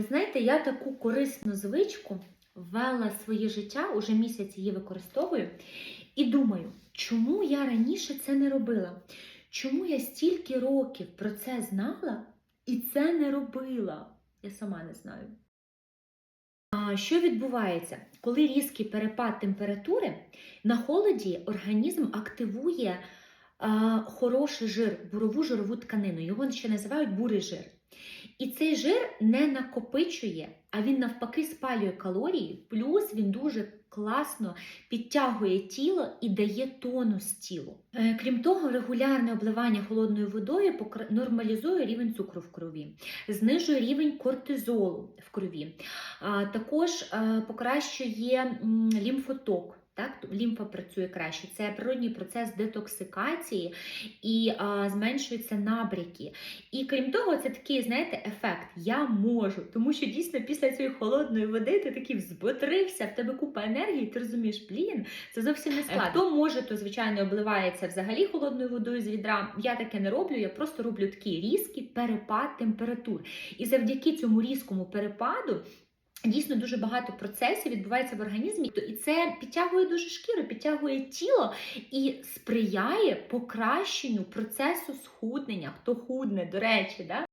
ви знаєте, я таку корисну звичку ввела своє життя, уже місяць її використовую, і думаю, чому я раніше це не робила? Чому я стільки років про це знала і це не робила? Я сама не знаю. Що відбувається? Коли різкий перепад температури, на холоді організм активує а, хороший жир, бурову жирову тканину. Його ще називають бурий жир. І цей жир не накопичує, а він навпаки спалює калорії, плюс він дуже класно підтягує тіло і дає тонус тілу. Е, Крім того, регулярне обливання холодною водою нормалізує рівень цукру в крові, знижує рівень кортизолу в крові, а також е, покращує лімфоток. Так, лімфа працює краще. Це природній процес детоксикації і а, зменшуються набряки. І крім того, це такий, знаєте, ефект я можу. Тому що дійсно після цієї холодної води ти такий взботрився, в тебе купа енергії, ти розумієш, блін, це зовсім не складно. Хто може, то звичайно обливається взагалі холодною водою з відра. Я таке не роблю. Я просто роблю такий різкий перепад температур. І завдяки цьому різкому перепаду. Дійсно дуже багато процесів відбувається в організмі, і це підтягує дуже шкіру, підтягує тіло і сприяє покращенню процесу схуднення. Хто худне, до речі, да?